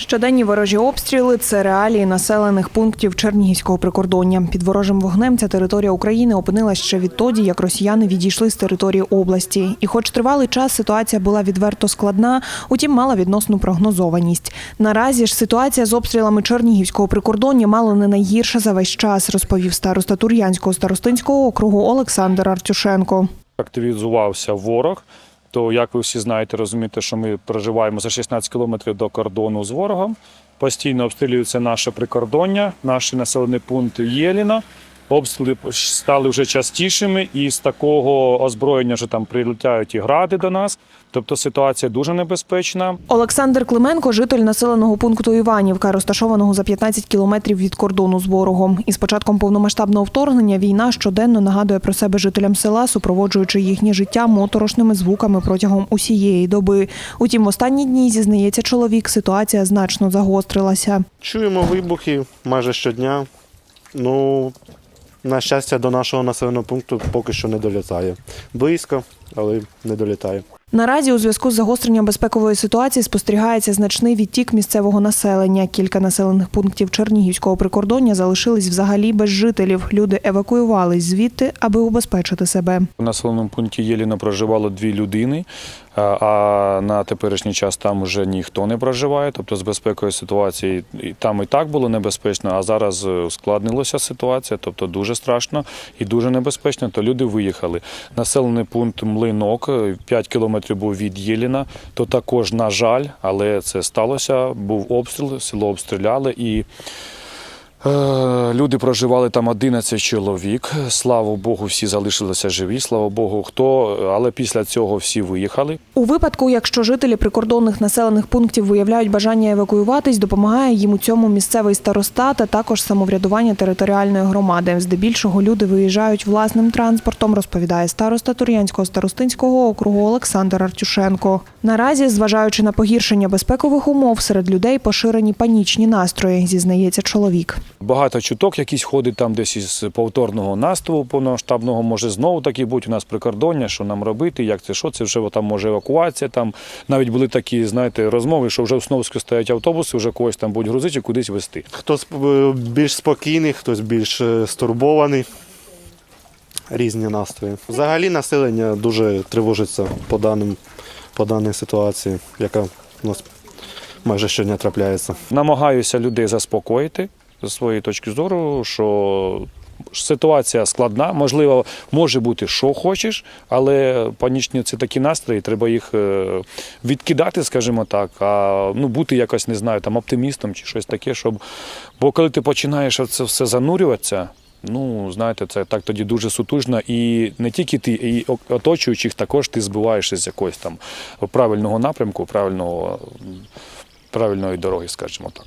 Щоденні ворожі обстріли це реалії населених пунктів Чернігівського прикордоння. Під ворожим вогнем ця територія України опинилась ще відтоді, як росіяни відійшли з території області. І, хоч тривалий час ситуація була відверто складна, утім мала відносну прогнозованість. Наразі ж ситуація з обстрілами Чернігівського прикордоння мало не найгірша за весь час, розповів староста Тур'янського старостинського округу Олександр Артюшенко. активізувався ворог. То, як ви всі знаєте, розумієте, що ми проживаємо за 16 кілометрів до кордону з ворогом. Постійно обстрілюється наше прикордоння, наші населені пункти Єліна. Обстріли стали вже частішими, і з такого озброєння вже там прилітають і гради до нас. Тобто ситуація дуже небезпечна. Олександр Клименко, житель населеного пункту Іванівка, розташованого за 15 кілометрів від кордону з ворогом. Із початком повномасштабного вторгнення війна щоденно нагадує про себе жителям села, супроводжуючи їхнє життя моторошними звуками протягом усієї доби. Утім, в останні дні зізнається чоловік, ситуація значно загострилася. Чуємо вибухи майже щодня. Ну, на щастя, до нашого населеного пункту поки що не долітає. Близько, але не долітає. Наразі у зв'язку з загостренням безпекової ситуації спостерігається значний відтік місцевого населення. Кілька населених пунктів Чернігівського прикордоння залишились взагалі без жителів. Люди евакуювались звідти, аби убезпечити себе. У населеному пункті Єліна проживало дві людини, а- на теперішній час там вже ніхто не проживає. Тобто з безпекою ситуації там і так було небезпечно, а зараз е, ускладнилася ситуація, тобто дуже страшно і дуже небезпечно. То люди виїхали. Населений пункт Млинок, 5 кілометрів був від Єліна, то також, на жаль, але це сталося. Був обстріл, село обстріляли і. Е, Люди проживали там 11 чоловік. Слава Богу, всі залишилися живі. Слава Богу, хто, але після цього всі виїхали. У випадку, якщо жителі прикордонних населених пунктів виявляють бажання евакуюватись, допомагає їм у цьому місцевий староста та також самоврядування територіальної громади. Здебільшого люди виїжджають власним транспортом, розповідає староста Тур'янського старостинського округу Олександр Артюшенко. Наразі, зважаючи на погіршення безпекових умов, серед людей поширені панічні настрої, зізнається чоловік. Багато чуток якісь ходить там десь із повторного наступу повномасштабного, може знову таки бути у нас прикордоння, що нам робити, як це, що це вже там може евакуація. Там навіть були такі, знаєте, розмови, що вже в Сновську стоять автобуси, вже когось там будуть грузити, кудись везти. Хтось е, більш спокійний, хтось більш е, стурбований. Різні настрої. Взагалі населення дуже тривожиться по, даним, по даній ситуації, яка у нас майже щодня трапляється. Намагаюся людей заспокоїти з своєї точки зору, що ситуація складна, можливо, може бути, що хочеш, але панічні це такі настрої, треба їх е, відкидати, скажімо так, а ну, бути якось, не знаю, там оптимістом чи щось таке, щоб. Бо коли ти починаєш це все занурюватися. Ну, знаєте, це так тоді дуже сутужно, і не тільки ти, і оточуючих також ти збиваєшся з якогось там правильного напрямку, правильного, правильної дороги, скажімо так.